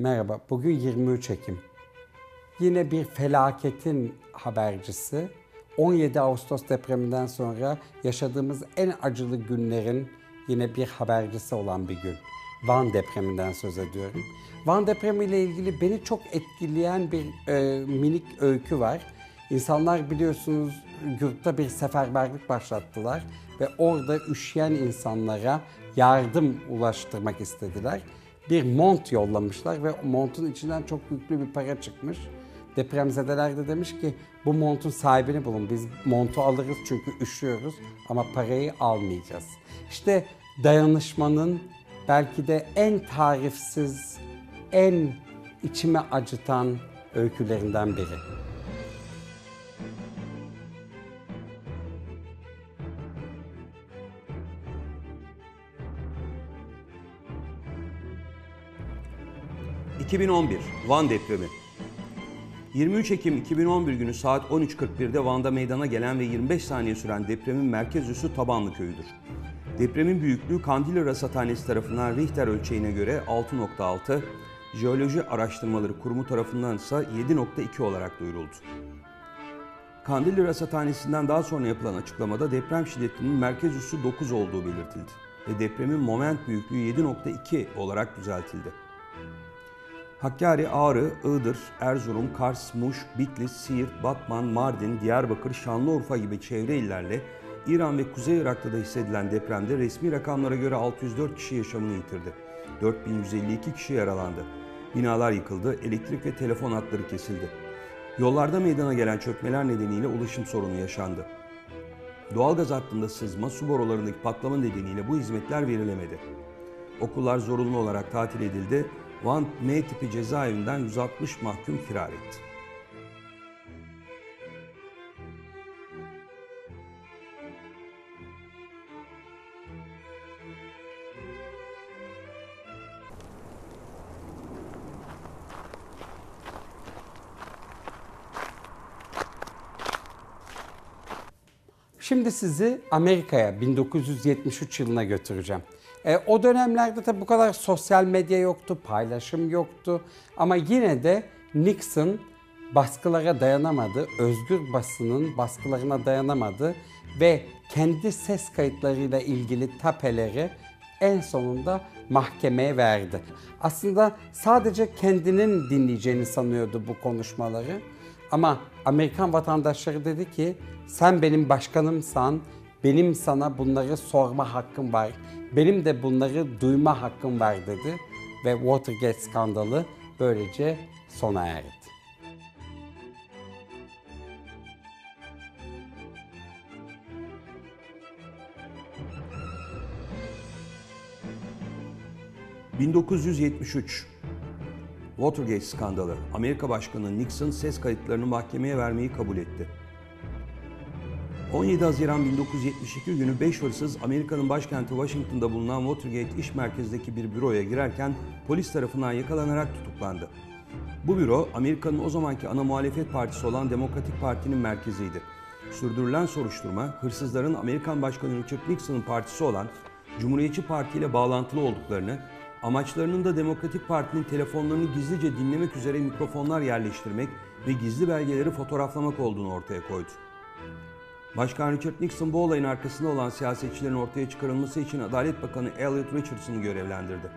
Merhaba, bugün 23 Ekim. Yine bir felaketin habercisi. 17 Ağustos depreminden sonra yaşadığımız en acılı günlerin yine bir habercisi olan bir gün. Van depreminden söz ediyorum. Van depremiyle ilgili beni çok etkileyen bir e, minik öykü var. İnsanlar biliyorsunuz yurtta bir seferberlik başlattılar ve orada üşüyen insanlara yardım ulaştırmak istediler. Bir mont yollamışlar ve montun içinden çok yüklü bir para çıkmış. Depremzedeler de demiş ki bu montun sahibini bulun. Biz montu alırız çünkü üşüyoruz ama parayı almayacağız. İşte dayanışmanın belki de en tarifsiz, en içime acıtan öykülerinden biri. ...2011 Van depremi. 23 Ekim 2011 günü saat 13.41'de Van'da meydana gelen ve 25 saniye süren depremin merkez üssü Tabanlı köyüdür. Depremin büyüklüğü Kandilli Rasathanesi tarafından Richter ölçeğine göre 6.6, Jeoloji Araştırmaları Kurumu tarafından ise 7.2 olarak duyuruldu. Kandilli Rasathanesi'nden daha sonra yapılan açıklamada deprem şiddetinin merkez üssü 9 olduğu belirtildi ve depremin moment büyüklüğü 7.2 olarak düzeltildi. Hakkari, Ağrı, Iğdır, Erzurum, Kars, Muş, Bitlis, Siirt, Batman, Mardin, Diyarbakır, Şanlıurfa gibi çevre illerle İran ve Kuzey Irak'ta da hissedilen depremde resmi rakamlara göre 604 kişi yaşamını yitirdi. 4152 kişi yaralandı. Binalar yıkıldı, elektrik ve telefon hatları kesildi. Yollarda meydana gelen çökmeler nedeniyle ulaşım sorunu yaşandı. Doğalgaz hattında sızma, su borularındaki patlama nedeniyle bu hizmetler verilemedi. Okullar zorunlu olarak tatil edildi. Van M tipi cezaevinden 160 mahkum firar etti. Şimdi sizi Amerika'ya 1973 yılına götüreceğim. E, o dönemlerde tabi bu kadar sosyal medya yoktu, paylaşım yoktu. Ama yine de Nixon baskılara dayanamadı, özgür basının baskılarına dayanamadı ve kendi ses kayıtlarıyla ilgili tapeleri en sonunda mahkemeye verdi. Aslında sadece kendinin dinleyeceğini sanıyordu bu konuşmaları. Ama Amerikan vatandaşları dedi ki sen benim başkanımsan benim sana bunları sorma hakkım var. Benim de bunları duyma hakkım var dedi ve Watergate skandalı böylece sona erdi. ...1973 Watergate skandalı. Amerika Başkanı Nixon ses kayıtlarını mahkemeye vermeyi kabul etti. 17 Haziran 1972 günü 5 hırsız Amerika'nın başkenti Washington'da bulunan Watergate iş merkezindeki bir büroya girerken polis tarafından yakalanarak tutuklandı. Bu büro Amerika'nın o zamanki ana muhalefet partisi olan Demokratik Parti'nin merkeziydi. Sürdürülen soruşturma hırsızların Amerikan Başkanı Richard Nixon'ın partisi olan Cumhuriyetçi Parti ile bağlantılı olduklarını, amaçlarının da Demokratik Parti'nin telefonlarını gizlice dinlemek üzere mikrofonlar yerleştirmek ve gizli belgeleri fotoğraflamak olduğunu ortaya koydu. Başkan Richard Nixon bu olayın arkasında olan siyasetçilerin ortaya çıkarılması için Adalet Bakanı Elliot Richardson'ı görevlendirdi.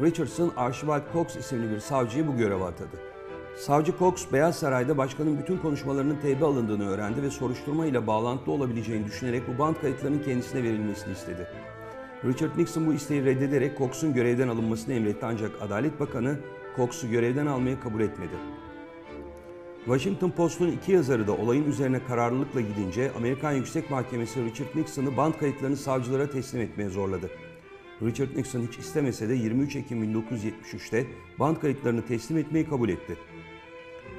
Richardson, Archibald Cox isimli bir savcıyı bu göreve atadı. Savcı Cox, Beyaz Saray'da başkanın bütün konuşmalarının teybe alındığını öğrendi ve soruşturma ile bağlantılı olabileceğini düşünerek bu band kayıtlarının kendisine verilmesini istedi. Richard Nixon bu isteği reddederek Cox'un görevden alınmasını emretti ancak Adalet Bakanı Cox'u görevden almayı kabul etmedi. Washington Post'un iki yazarı da olayın üzerine kararlılıkla gidince Amerikan Yüksek Mahkemesi Richard Nixon'ı band kayıtlarını savcılara teslim etmeye zorladı. Richard Nixon hiç istemese de 23 Ekim 1973'te band kayıtlarını teslim etmeyi kabul etti.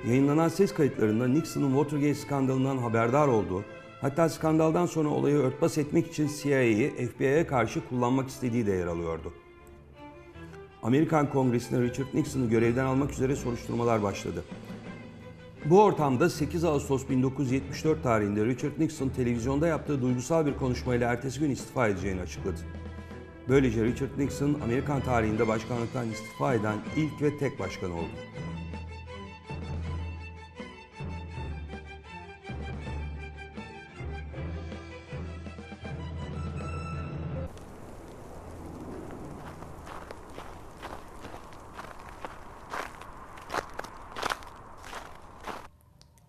Yayınlanan ses kayıtlarında Nixon'ın Watergate skandalından haberdar olduğu, hatta skandaldan sonra olayı örtbas etmek için CIA'yı FBI'ye karşı kullanmak istediği de yer alıyordu. Amerikan Kongresi'nde Richard Nixon'ı görevden almak üzere soruşturmalar başladı. Bu ortamda 8 Ağustos 1974 tarihinde Richard Nixon televizyonda yaptığı duygusal bir konuşmayla ertesi gün istifa edeceğini açıkladı. Böylece Richard Nixon Amerikan tarihinde başkanlıktan istifa eden ilk ve tek başkan oldu.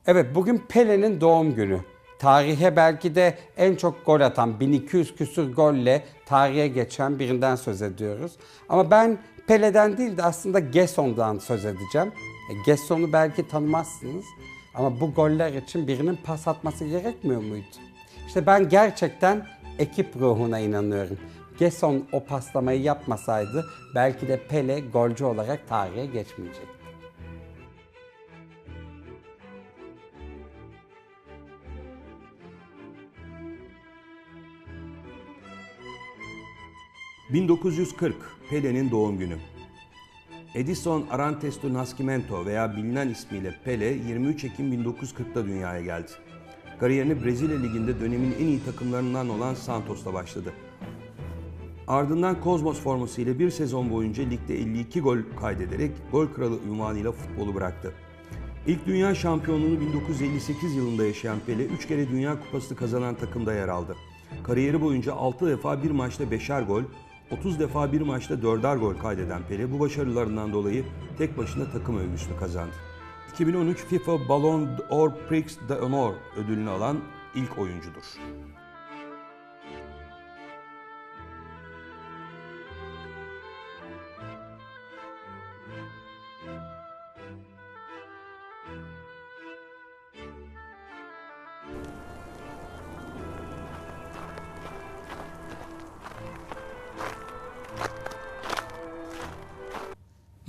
Evet bugün Pele'nin doğum günü. Tarihe belki de en çok gol atan 1200 küsür golle tarihe geçen birinden söz ediyoruz. Ama ben Pele'den değil de aslında Gesson'dan söz edeceğim. E, Gesson'u belki tanımazsınız ama bu goller için birinin pas atması gerekmiyor muydu? İşte ben gerçekten ekip ruhuna inanıyorum. Gesson o paslamayı yapmasaydı belki de Pele golcü olarak tarihe geçmeyecekti. ...1940 Pele'nin doğum günü. Edison Arantes do Nascimento veya bilinen ismiyle Pele 23 Ekim 1940'da dünyaya geldi. Kariyerini Brezilya Ligi'nde dönemin en iyi takımlarından olan Santos'ta başladı. Ardından Kozmos forması ile bir sezon boyunca ligde 52 gol kaydederek gol kralı unvanıyla futbolu bıraktı. İlk dünya şampiyonluğunu 1958 yılında yaşayan Pele 3 kere Dünya Kupası kazanan takımda yer aldı. Kariyeri boyunca 6 defa bir maçta 5'er gol, 30 defa bir maçta 4'er gol kaydeden Pele bu başarılarından dolayı tek başına takım övgüsünü kazandı. 2013 FIFA Ballon d'Or Prix d'Honneur ödülünü alan ilk oyuncudur.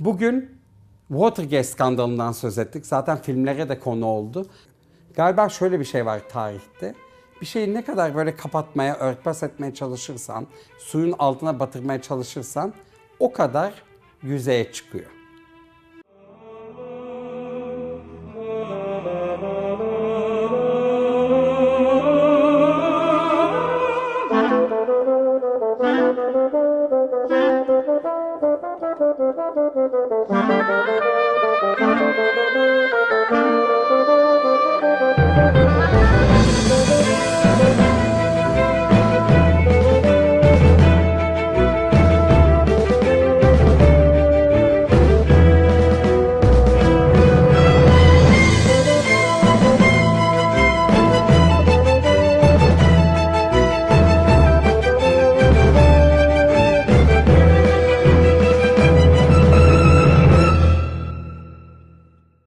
Bugün Watergate skandalından söz ettik. Zaten filmlere de konu oldu. Galiba şöyle bir şey var tarihte. Bir şeyi ne kadar böyle kapatmaya, örtbas etmeye çalışırsan, suyun altına batırmaya çalışırsan o kadar yüzeye çıkıyor. Thank you.